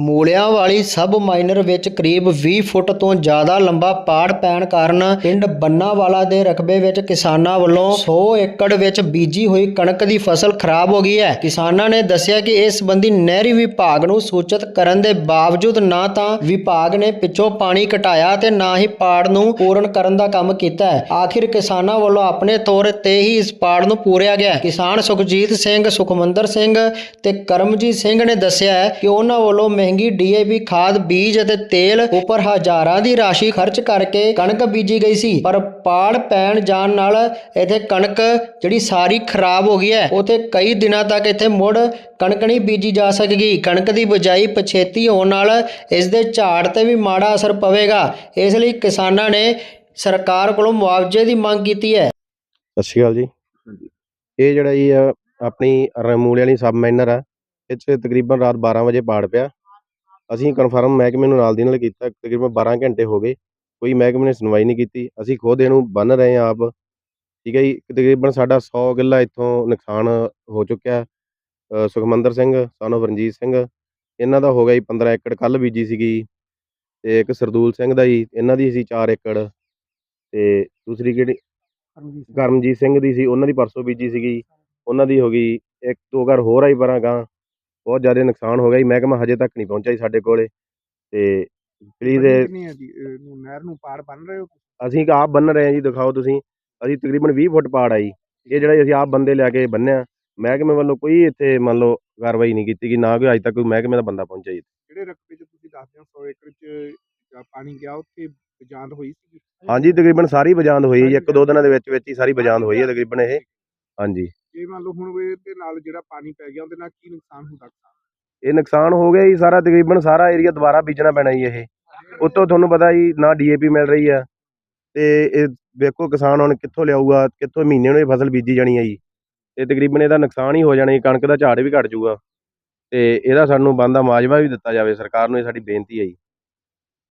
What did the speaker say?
ਮੂਲਿਆਂ ਵਾਲੀ ਸਬ ਮਾਈਨਰ ਵਿੱਚ ਕਰੀਬ 20 ਫੁੱਟ ਤੋਂ ਜ਼ਿਆਦਾ ਲੰਬਾ ਪਾੜ ਪੈਣ ਕਾਰਨ ਪਿੰਡ ਬੰਨਾਵਾਲਾ ਦੇ ਰਕਬੇ ਵਿੱਚ ਕਿਸਾਨਾਂ ਵੱਲੋਂ 100 ਏਕੜ ਵਿੱਚ ਬੀਜੀ ਹੋਈ ਕਣਕ ਦੀ ਫਸਲ ਖਰਾਬ ਹੋ ਗਈ ਹੈ। ਕਿਸਾਨਾਂ ਨੇ ਦੱਸਿਆ ਕਿ ਇਸ ਸੰਬੰਧੀ ਨਹਿਰੀ ਵਿਭਾਗ ਨੂੰ ਸੂਚਿਤ ਕਰਨ ਦੇ ਬਾਵਜੂਦ ਨਾ ਤਾਂ ਵਿਭਾਗ ਨੇ ਪਿੱਛੋਂ ਪਾਣੀ ਘਟਾਇਆ ਤੇ ਨਾ ਹੀ ਪਾੜ ਨੂੰ ਪੂਰਨ ਕਰਨ ਦਾ ਕੰਮ ਕੀਤਾ ਹੈ। ਆਖਿਰ ਕਿਸਾਨਾਂ ਵੱਲੋਂ ਆਪਣੇ ਤੌਰ ਤੇ ਹੀ ਇਸ ਪਾੜ ਨੂੰ ਪੂਰਿਆ ਗਿਆ ਕਿਸਾਨ ਸੁਖਜੀਤ ਸਿੰਘ, ਸੁਖਮੰਦਰ ਸਿੰਘ ਤੇ ਕਰਮਜੀਤ ਸਿੰਘ ਨੇ ਦੱਸਿਆ ਹੈ ਕਿ ਉਹਨਾਂ ਵੱਲੋਂ ਮਹਿੰਗੀ ਡੀਏਪੀ ਖਾਦ ਬੀਜ ਅਤੇ ਤੇਲ ਉੱਪਰ ਹਜ਼ਾਰਾਂ ਦੀ ਰਾਸ਼ੀ ਖਰਚ ਕਰਕੇ ਕਣਕ ਬੀਜੀ ਗਈ ਸੀ। ਪਰ ਪਾੜ ਪੈਣ ਜਾਣ ਨਾਲ ਇੱਥੇ ਕਣਕ ਜਿਹੜੀ ਸਾਰੀ ਖਰਾਬ ਹੋ ਗਈ ਹੈ। ਉਤੇ ਕਈ ਦਿਨਾਂ ਤੱਕ ਇੱਥੇ ਮੁੜ ਕਣਕ ਨਹੀਂ ਬੀਜੀ ਜਾ ਸਕੇਗੀ। ਕਣਕ ਦੀ ਬਜਾਈ ਪਛੇਤੀ ਹੋਣ ਨਾਲ ਇਸ ਦੇ ਝਾੜ ਤੇ ਵੀ ਮਾੜਾ ਅਸਰ ਪਵੇਗਾ। ਇਸ ਲਈ ਕਿਸਾਨਾਂ ਨੇ ਸਰਕਾਰ ਕੋਲੋਂ ਮੁਆਵਜ਼ੇ ਦੀ ਮੰਗ ਕੀਤੀ ਹੈ। ਸਤਿ ਸ਼੍ਰੀ ਅਕਾਲ ਜੀ। ਇਹ ਜਿਹੜਾ ਜੀ ਆ ਆਪਣੀ ਰਮੂਲੇ ਵਾਲੀ ਸਬ ਮਾਈਨਰ ਆ ਇਹ 'ਚ ਤਕਰੀਬਨ ਰਾਤ 12 ਵਜੇ ਪਾੜ ਪਿਆ। ਅਸੀਂ ਕਨਫਰਮ ਮਹਿਕਮੇ ਨੂੰ ਨਾਲ ਦੀ ਨਾਲ ਕੀਤਾ ਤਕਰੀਬਨ 12 ਘੰਟੇ ਹੋ ਗਏ ਕੋਈ ਮਹਿਕਮੇ ਨੇ ਸੁਣਵਾਈ ਨਹੀਂ ਕੀਤੀ ਅਸੀਂ ਖੁਦ ਇਹਨੂੰ ਬੰਨ ਰਹੇ ਹਾਂ ਆਪ ਠੀਕ ਹੈ ਜੀ ਤਕਰੀਬਨ ਸਾਡਾ 100 ਕਿੱਲਾ ਇੱਥੋਂ ਨੁਕਸਾਨ ਹੋ ਚੁੱਕਿਆ ਸੁਖਮੰਦਰ ਸਿੰਘ ਸਾਨੂੰ ਰਣਜੀਤ ਸਿੰਘ ਇਹਨਾਂ ਦਾ ਹੋ ਗਿਆ ਜੀ 15 ਏਕੜ ਕੱਲ ਬੀਜੀ ਸੀਗੀ ਤੇ ਇੱਕ ਸਰਦੂਲ ਸਿੰਘ ਦਾ ਜੀ ਇਹਨਾਂ ਦੀ ਸੀ 4 ਏਕੜ ਤੇ ਦੂਸਰੀ ਕਿਹੜੀ? ਕਰਮਜੀਤ ਸਿੰਘ। ਦੀ ਸੀ ਉਹਨਾਂ ਦੀ ਪਰਸੋਂ ਬੀਜੀ ਸੀਗੀ ਉਹਨਾਂ ਦੀ ਹੋ ਗਈ ਇੱਕ ਦੋ ਘਰ ਹੋਰ ਆਈ ਪਰਾਂ ਗਾਂ ਬਹੁਤ ਜ਼ਿਆਦਾ ਨੁਕਸਾਨ ਹੋ ਗਿਆ ਜੀ। ਮਹਿਕਮਾ ਹਜੇ ਤੱਕ ਨਹੀਂ ਪਹੁੰਚਿਆ ਜੀ ਸਾਡੇ ਕੋਲੇ। ਤੇ ਪਲੀਜ਼ ਕਿੰਨੀ ਹੈ ਜੀ? ਇਹਨੂੰ ਨਹਿਰ ਨੂੰ ਪਾਰ ਬੰਨ ਰਹੇ ਹੋ ਅਸੀਂ ਆਪ ਬੰਨ ਰਹੇ ਹਾਂ ਜੀ ਦਿਖਾਓ ਤੁਸੀਂ। ਅਸੀਂ ਤਕਰੀਬਨ 20 ਫੁੱਟ ਪਾੜ ਆ ਜੀ। ਇਹ ਜਿਹੜਾ ਅਸੀਂ ਆਪ ਬੰਦੇ ਲਿਆ ਕੇ ਬੰਨਿਆ। ਮਹਿਕਮੇ ਵੱਲੋਂ ਕੋਈ ਇੱਥੇ ਮੰਨ ਲਓ ਕਾਰਵਾਈ ਨਹੀਂ ਕੀਤੀ ਕਿ ਨਾ ਕੋਈ ਅਜੇ ਤੱਕ ਕੋਈ ਮਹਿਕਮੇ ਦਾ ਬੰਦਾ ਪਹੁੰਚਿਆ ਜੀ। ਜਿਹੜੇ ਰਕਬੇ 'ਚ ਤੁਸੀਂ ਦੱਸਦੇ ਹੋ? 100 ਏਕੜ 'ਚ ਜਾਂ ਪਾਣੀ ਗਿਆ ਉੱਥੇ ਜਾਂਦ ਹੋਈ ਸੀ ਹਾਂਜੀ ਤਕਰੀਬਨ ਸਾਰੀ ਬਜਾਂਦ ਹੋਈ ਹੈ ਜੀ ਇੱਕ ਦੋ ਦਿਨਾਂ ਦੇ ਵਿੱਚ ਵਿੱਚ ਹੀ ਸਾਰੀ ਬਜਾਂਦ ਹੋਈ ਹੈ ਤਕਰੀਬਨ ਇਹ। ਹਾਂਜੀ। ਜੇ ਮੰਨ ਲਓ ਹੁਣ ਇਹਦੇ ਨਾਲ ਜਿਹੜਾ ਪਾਣੀ ਪੈ ਗਿਆ, ਉਹਦੇ ਨਾਲ ਕੀ ਨੁਕਸਾਨ ਹੁੰਦਾ ਇਹ ਨੁਕਸਾਨ ਹੋ ਗਿਆ ਜੀ ਸਾਰਾ, ਤਕਰੀਬਨ ਸਾਰਾ ਏਰੀਆ ਦੁਬਾਰਾ ਬੀਜਣਾ ਪੈਣਾ ਜੀ ਇਹ। ਉਤੋਂ ਤੁਹਾਨੂੰ ਪਤਾ ਜੀ ਨਾ ਡੀਏਪੀ ਮਿਲ ਰਹੀ ਆ ਤੇ ਇਹ ਵੇਖੋ ਕਿਸਾਨ ਹੁਣ ਕਿੱਥੋਂ ਲਿਆਊਗਾ, ਕਿੱਥੋਂ ਮਹੀਨੇ ਨੂੰ ਇਹ ਫਸਲ ਬੀਜੀ ਜਾਣੀ ਆ ਜੀ। ਤੇ ਤਕਰੀਬਨ ਇਹਦਾ ਨੁਕਸਾਨ ਹੀ ਹੋ ਜਾਣਾ ਜੀ, ਕਣਕ ਦਾ ਝਾੜ ਵੀ ਘਟ ਜਾਊਗਾ। ਤੇ ਇਹਦਾ ਸਾਨੂੰ ਬੰਦਾ ਮਾਜਵਾ ਵੀ ਦਿੱਤਾ ਜਾਵੇ, ਸਰਕਾਰ ਨੂੰ ਇਹ ਸਾਡੀ ਬੇਨਤੀ ਹੈ ਜੀ।